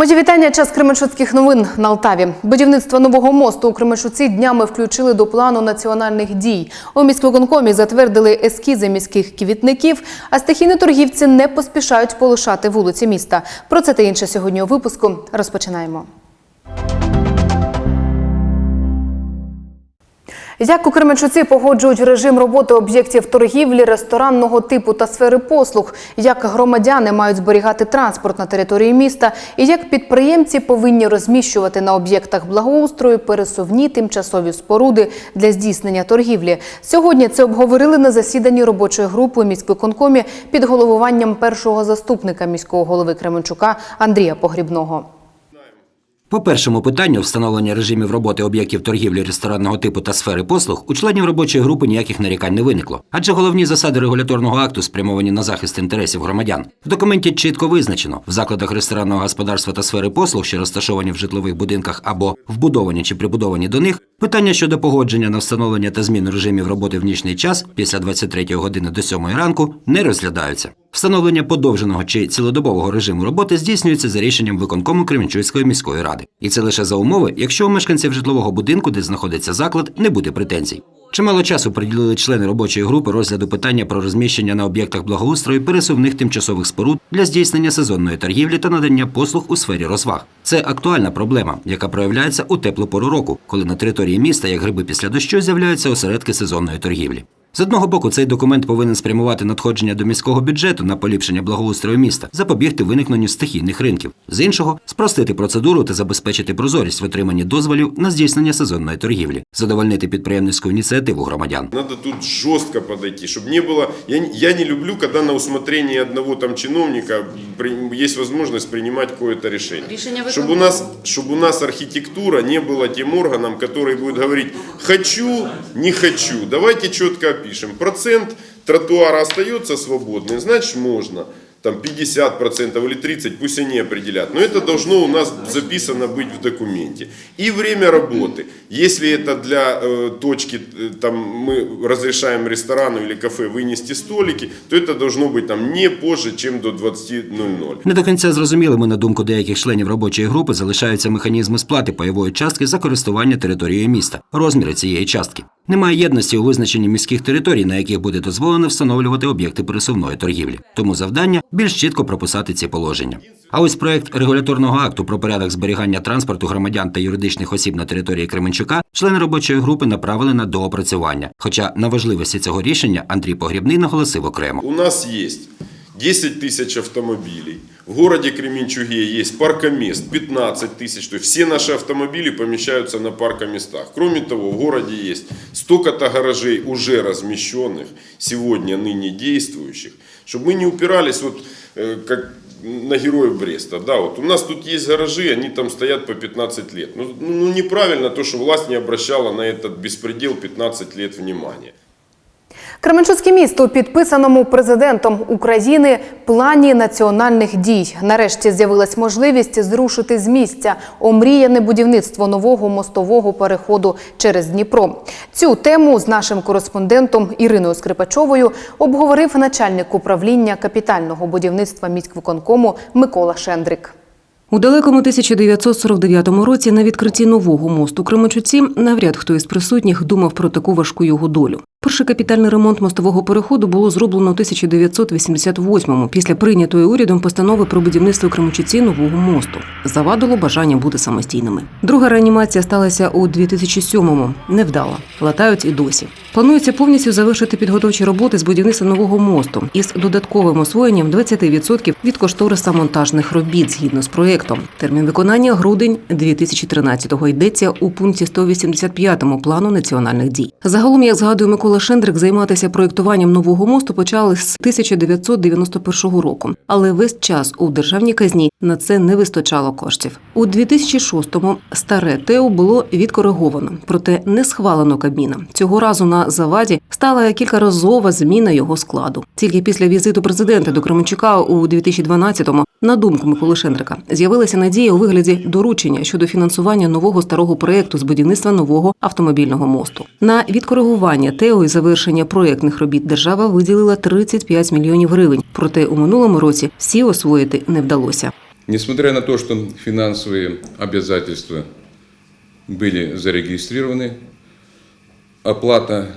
Мої вітання. Час Кременчуцьких новин на Алтаві. Будівництво нового мосту у Кременчуці днями включили до плану національних дій. У міськвиконкомі затвердили ескізи міських квітників, а стихійні торгівці не поспішають полишати вулиці міста. Про це та інше сьогодні у випуску. Розпочинаємо. Як у Кременчуці погоджують режим роботи об'єктів торгівлі, ресторанного типу та сфери послуг, як громадяни мають зберігати транспорт на території міста, і як підприємці повинні розміщувати на об'єктах благоустрою пересувні тимчасові споруди для здійснення торгівлі. Сьогодні це обговорили на засіданні робочої групи міськвиконкомі під головуванням першого заступника міського голови Кременчука Андрія Погрібного. По першому питанню встановлення режимів роботи об'єктів торгівлі ресторанного типу та сфери послуг у членів робочої групи ніяких нарікань не виникло, адже головні засади регуляторного акту спрямовані на захист інтересів громадян. В документі чітко визначено в закладах ресторанного господарства та сфери послуг, що розташовані в житлових будинках або вбудовані чи прибудовані до них, питання щодо погодження на встановлення та зміну режимів роботи в нічний час після 23 години до 7 ранку не розглядаються. Встановлення подовженого чи цілодобового режиму роботи здійснюється за рішенням виконкому Кременчуцької міської ради. І це лише за умови, якщо у мешканців житлового будинку, де знаходиться заклад, не буде претензій. Чимало часу приділили члени робочої групи розгляду питання про розміщення на об'єктах благоустрою пересувних тимчасових споруд для здійснення сезонної торгівлі та надання послуг у сфері розваг. Це актуальна проблема, яка проявляється у теплу пору року, коли на території міста, як гриби після дощу, з'являються осередки сезонної торгівлі. З одного боку, цей документ повинен спрямувати надходження до міського бюджету на поліпшення благоустрою міста, запобігти виникненню стихійних ринків. З іншого спростити процедуру та забезпечити прозорість в отриманні дозволів на здійснення сезонної торгівлі, задовольнити підприємницьку ініціативу громадян. Надо тут жестко подойти, чтобы не было... Я, не- я не люблю, когда на усмотрение одного там чиновника при- есть возможность принимать какое-то решение. Решение чтобы у, нас, чтобы у нас архитектура не была тем органом, который будет говорить «хочу, не хочу». Давайте четко опишем. Процент тротуара остается свободным, значит можно. Там 50% или 30%, пусть они определят. Но это должно у нас записано быть в документе. И время работы. Если это для э, точки, э, там мы разрешаем ресторану или кафе вынести столики, то это должно быть там не позже, чем до 20.00. Не до кінця зрозумілими, на думку деяких членів робочої групи, залишаються механізми сплати пайової частки за користування територією міста, розміри цієї частки. Немає єдності у визначенні міських територій, на яких буде дозволено встановлювати об'єкти пересувної торгівлі. Тому завдання більш чітко прописати ці положення. А ось проект регуляторного акту про порядок зберігання транспорту громадян та юридичних осіб на території Кременчука члени робочої групи направили на доопрацювання. Хоча на важливості цього рішення Андрій Погрібний наголосив окремо. У нас есть 10 тысяч автомобилей. В городе Кременчуге есть паркомест 15 тысяч. То есть все наши автомобили помещаются на паркоместах. Кроме того, в городе есть столько-то гаражей уже размещенных, сегодня ныне действующих, чтобы мы не упирались вот э, как на героев Бреста. Да, вот у нас тут есть гаражи, они там стоят по 15 лет. Ну, ну неправильно то, что власть не обращала на этот беспредел 15 лет внимания. Кременчуцьке місто у підписаному президентом України плані національних дій. Нарешті з'явилась можливість зрушити з місця омріяне будівництво нового мостового переходу через Дніпро. Цю тему з нашим кореспондентом Іриною Скрипачовою обговорив начальник управління капітального будівництва міськвиконкому Микола Шендрик. У далекому 1949 році на відкритті нового мосту Кременчуці навряд хто із присутніх думав про таку важку його долю. Перший капітальний ремонт мостового переходу було зроблено у 1988-му після прийнятої урядом постанови про будівництво у нового мосту. Завадило бажання бути самостійними. Друга реанімація сталася у 2007-му. Невдала. Латають і досі. Планується повністю завершити підготовчі роботи з будівництва нового мосту із додатковим освоєнням 20% від кошториса монтажних робіт згідно з проєктом. Термін виконання грудень 2013-го йдеться у пункті 185 плану національних дій. Загалом, як згадує Микола Шендрик, займатися проєктуванням нового мосту почали з 1991 року, але весь час у державній казні на це не вистачало коштів. У 2006-му старе ТЕУ було відкориговано, проте не схвалено Кабміна. Цього разу на заваді стала кількаразова зміна його складу. Тільки після візиту президента до Кременчука у 2012-му, на думку Миколи Шендрика, з'явилася надія у вигляді доручення щодо фінансування нового старого проєкту з будівництва нового автомобільного мосту. На відкоригування ТЕО і завершення проєктних робіт держава виділила 35 мільйонів гривень. Проте у минулому році всі освоїти не вдалося. Несмотря на то, что финансовые обязательства были зарегистрированы, оплата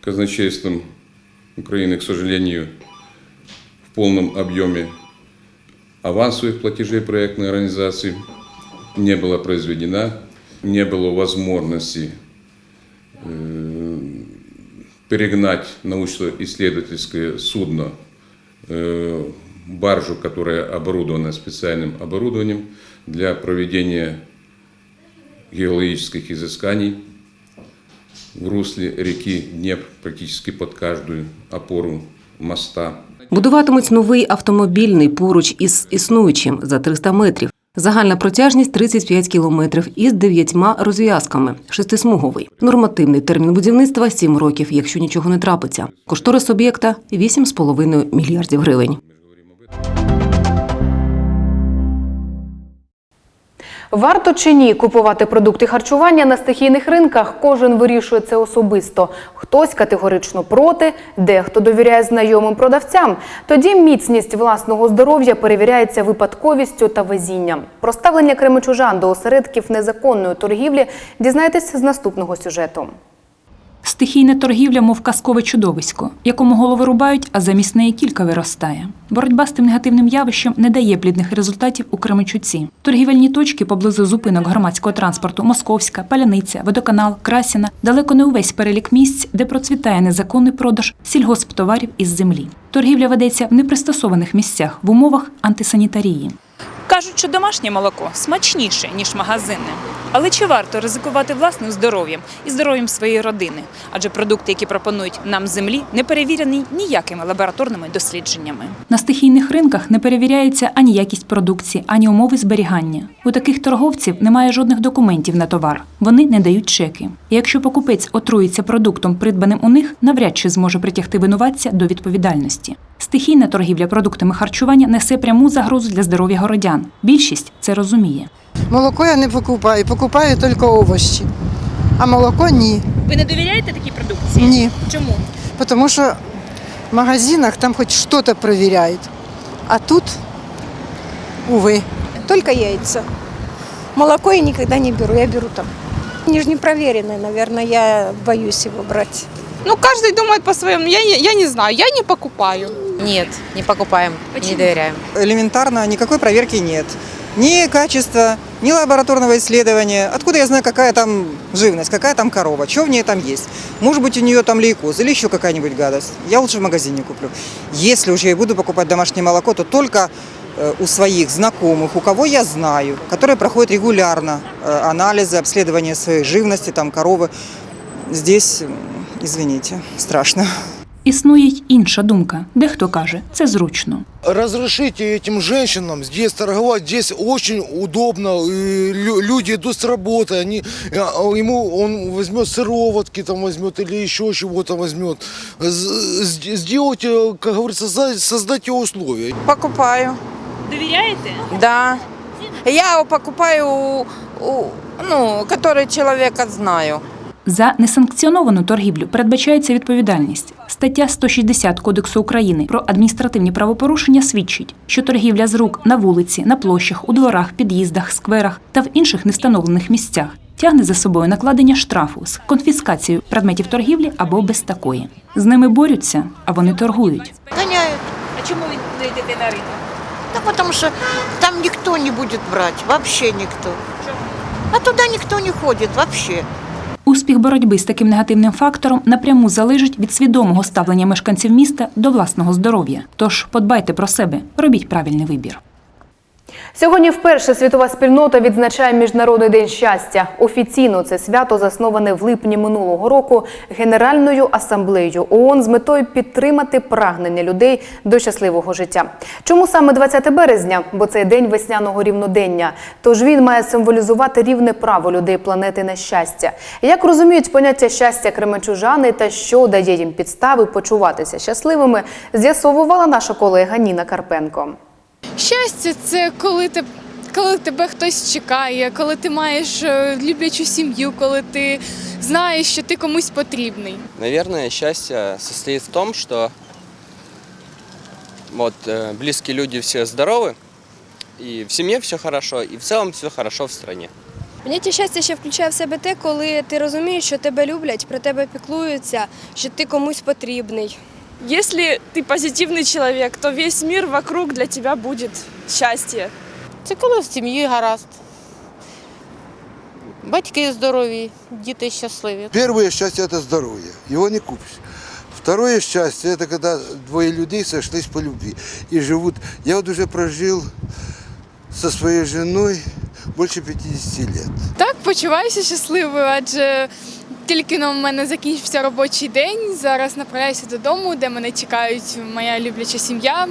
казначейством Украины, к сожалению, в полном объеме Авансовых платежей проектной организации не была произведена, не было возможности э, перегнать научно-исследовательское судно, э, баржу, которая оборудована специальным оборудованием для проведения геологических изысканий в русле реки Днепр, практически под каждую опору моста. Будуватимуть новий автомобільний поруч із існуючим за 300 метрів. Загальна протяжність 35 кілометрів із дев'ятьма розв'язками, шестисмуговий. Нормативний термін будівництва 7 років, якщо нічого не трапиться. Кошторис об'єкта 8,5 мільярдів гривень. Варто чи ні купувати продукти харчування на стихійних ринках? Кожен вирішує це особисто. Хтось категорично проти, дехто довіряє знайомим продавцям. Тоді міцність власного здоров'я перевіряється випадковістю та везінням. Про ставлення кремичужан до осередків незаконної торгівлі дізнайтесь з наступного сюжету. Стихійна торгівля, мов казкове чудовисько, якому голови рубають, а замість неї кілька виростає. Боротьба з тим негативним явищем не дає плідних результатів у Кременчуці. Торгівельні точки поблизу зупинок громадського транспорту Московська, Паляниця, Водоканал, Красіна далеко не увесь перелік місць, де процвітає незаконний продаж сільгосптоварів із землі. Торгівля ведеться в непристосованих місцях в умовах антисанітарії. Кажуть, що домашнє молоко смачніше, ніж магазинне. Але чи варто ризикувати власним здоров'ям і здоров'ям своєї родини? Адже продукти, які пропонують нам землі, не перевірені ніякими лабораторними дослідженнями. На стихійних ринках не перевіряється ані якість продукції, ані умови зберігання. У таких торговців немає жодних документів на товар. Вони не дають чеки. І якщо покупець отруїться продуктом, придбаним у них, навряд чи зможе притягти винуватця до відповідальності. Стихійна торгівля продуктами харчування несе пряму загрозу для здоров'я городян. Більшість це розуміє. Молоко я не покупаю, покупаю тільки овочі. А молоко ні. Ви не довіряєте такій продукції? Ні. Чому? Тому що в магазинах там хоч щось перевіряють. А тут, увы. Только яйца. Молоко я никогда не беру, я беру там. Же не проверенные, наверное, я боюсь его брать. Ну, каждый думает по-своему. Я, не- я не знаю, я не покупаю. Нет, не покупаем, не доверяем. элементарно никакой проверки нет. Ни качества, ни лабораторного исследования. Откуда я знаю, какая там живность, какая там корова, что в ней там есть. Может быть, у нее там лейкоз или еще какая-нибудь гадость. Я лучше в магазине куплю. Если уж я и буду покупать домашнее молоко, то только э, у своих знакомых, у кого я знаю, которые проходят регулярно э, анализы, обследование своей живности, там коровы. Здесь, извините, страшно. Існує й інша думка. Дехто каже, це зручно. Разрешите этим женщинам здесь торговать, здесь очень удобно, и лю- люди идут с работы, они, а, ему он возьмет сыроватки, там возьмет или еще чего-то возьмет. З- з- Сделайте, как говорится, за- создайте условия. Покупаю. Довіряєте? Да. Я покупаю, у, у- ну, который человека знаю. За несанкціоновану торгівлю передбачається відповідальність. Стаття 160 Кодексу України про адміністративні правопорушення свідчить, що торгівля з рук на вулиці, на площах, у дворах, під'їздах, скверах та в інших невстановлених місцях тягне за собою накладення штрафу з конфіскацією предметів торгівлі або без такої. З ними борються, а вони торгують. Гоняют. А чому ви не йдете на ринок? Да потому что там никто не будет брать, вообще никто. А туда никто не ходит вообще. Успіх боротьби з таким негативним фактором напряму залежить від свідомого ставлення мешканців міста до власного здоров'я. Тож подбайте про себе, робіть правильний вибір. Сьогодні вперше світова спільнота відзначає Міжнародний день щастя. Офіційно це свято засноване в липні минулого року Генеральною асамблеєю ООН з метою підтримати прагнення людей до щасливого життя. Чому саме 20 березня? Бо це день весняного рівнодення. Тож він має символізувати рівне право людей планети на щастя. Як розуміють поняття щастя кременчужани та що дає їм підстави почуватися щасливими, з'ясовувала наша колега Ніна Карпенко. Щастя це коли ти. Коли тебе хтось чекає, коли ти маєш е, люблячу сім'ю, коли ти знаєш, що ти комусь потрібний. Наверное, счастье состоит в том, что вот, э, близкие люди все здоровы, и в семье все хорошо, и в целом все хорошо в стране. Поняття щастя ще включає в себе те, коли ти розумієш, що тебе люблять, про тебе піклуються, що ти комусь потрібний. Если ты позитивный человек, то весь мир вокруг для тебя будет счастье. Це коли в сім'ї гаразд. Батьки здорові, діти щасливі. Первое счастье – это здоровье. Его не купишь. Второе счастье – это когда двое людей сошлись по любви и живут. Я вот уже прожил со своей женой больше 50 лет. Так, почуваюся щасливою, адже тільки в мене закінчився робочий день. Зараз направляюся додому, де мене чекають моя любляча сім'я.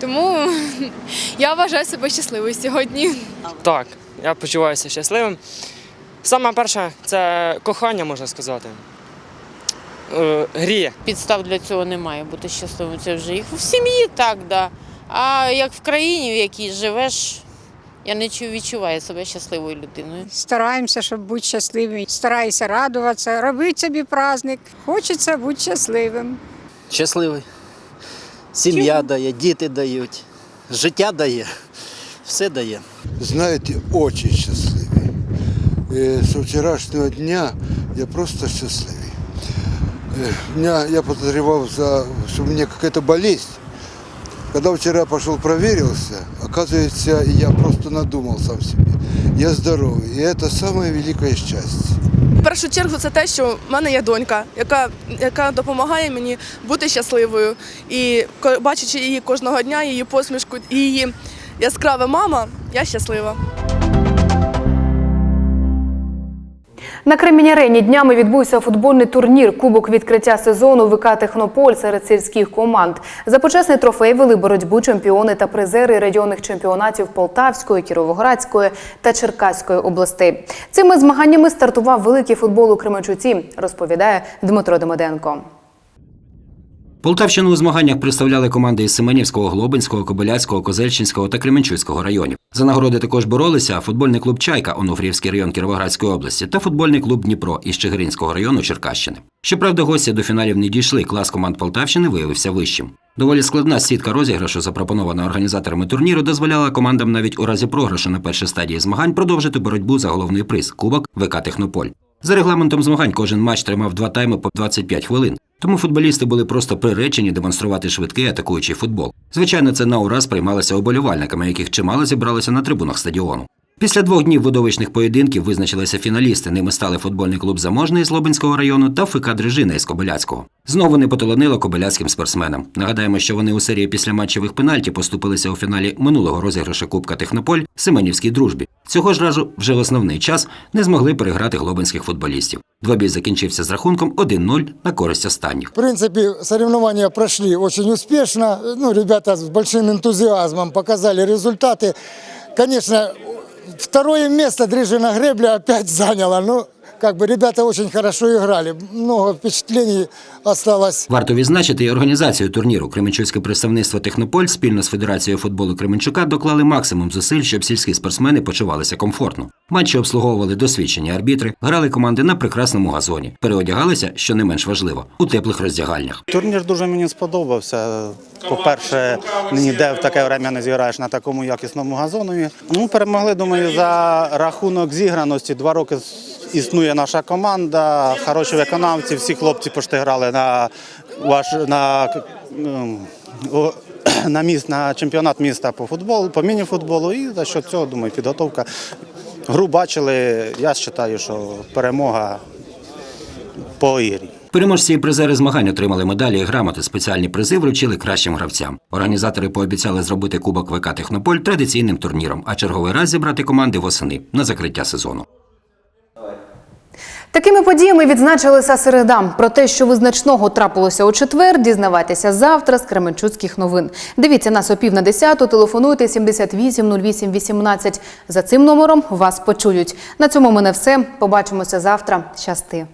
Тому я вважаю себе щасливою сьогодні. Так, я почуваюся щасливим. Саме перше це кохання, можна сказати. Е, гріє. Підстав для цього немає бути щасливим. Це вже і в сім'ї так, да. А як в країні, в якій живеш, я не чу- відчуваю себе щасливою людиною. Стараємося, щоб бути щасливим. Стараюся радуватися, робити собі праздник. Хочеться бути щасливим. Щасливий. Сім'я дає, діти дають, життя дає, все дає. Знаете, очень счастливый. Э, Со вчерашнего дня я просто счастливый. Э, Меня, я подозревал, за, что у меня какая-то болезнь. Когда вчера пошел проверился, оказывается, я просто надумал сам себе. Я здоровый, и это самое великое счастье. В першу чергу це те, що в мене є донька, яка, яка допомагає мені бути щасливою. І ко- бачачи її кожного дня, її посмішку, і її яскрава мама, я щаслива. На Кремінярені днями відбувся футбольний турнір Кубок відкриття сезону ВК Технополь серед сільських команд. За почесний трофей вели боротьбу чемпіони та призери районних чемпіонатів Полтавської, Кіровоградської та Черкаської областей. Цими змаганнями стартував великий футбол у Кременчуці, розповідає Дмитро Демиденко. Полтавщину у змаганнях представляли команди із Семенівського, Глобинського, Кобиляцького, Козельчинського та Кременчуцького районів. За нагороди також боролися футбольний клуб Чайка Онуфрівський район Кіровоградської області та футбольний клуб Дніпро із Чигиринського району Черкащини. Щоправда, гості до фіналів не дійшли. Клас команд Полтавщини виявився вищим. Доволі складна сітка розіграшу, запропонована організаторами турніру, дозволяла командам навіть у разі програшу на першій стадії змагань продовжити боротьбу за головний приз Кубок ВК Технополь. За регламентом змагань кожен матч тримав два тайми по 25 хвилин. Тому футболісти були просто приречені демонструвати швидкий атакуючий футбол. Звичайно, це на ураз приймалося оболівальниками, яких чимало зібралося на трибунах стадіону. Після двох днів видовищних поєдинків визначилися фіналісти. Ними стали футбольний клуб Заможний з Лобинського району та ФК Дрижина із Кобиляцького. Знову не потолонило кобиляцьким спортсменам. Нагадаємо, що вони у серії післяматчевих пенальті поступилися у фіналі минулого розіграшу Кубка Технополь Семенівській дружбі. Цього ж разу вже в основний час не змогли переграти глобинських футболістів. Двобій закінчився з рахунком 1-0 на користь останніх. В принципе, соревнования прошли очень успешно. Ну, ребята с большим энтузиазмом показали результаты. Конечно, второе место Дрижина Гребля опять заняла. Ну, как бы ребята очень хорошо играли. Много впечатлений осталось. Варто відзначити і організацію турніру. Кременчуцьке представництво Технополь спільно з Федерацією футболу Кременчука доклали максимум зусиль, щоб сільські спортсмени почувалися комфортно. Матчі обслуговували досвідчені арбітри, грали команди на прекрасному газоні, переодягалися, що не менш важливо, у теплих роздягальнях. Турнір дуже мені сподобався. По-перше, ніде в таке время не зіграєш на такому якісному газоні. Ну, перемогли, думаю, за рахунок зіграності. Два роки існує наша команда, хороші виконавці, всі хлопці пошти грали на ваш на, ем, на міст на чемпіонат міста по футболу, по міні-футболу. І за що цього, думаю, підготовка. Гру бачили. Я вважаю, що перемога по ігрі. Переможці і призери змагань отримали медалі і грамоти. Спеціальні призи вручили кращим гравцям. Організатори пообіцяли зробити Кубок ВК Технополь традиційним турніром, а черговий раз зібрати команди восени на закриття сезону. Такими подіями відзначилася середа. Про те, що визначного трапилося у четвер, дізнавайтеся завтра з Кременчуцьких новин. Дивіться нас о пів на десяту, телефонуйте 78 08 18. За цим номером вас почують. На цьому мене все. Побачимося завтра. Щасти.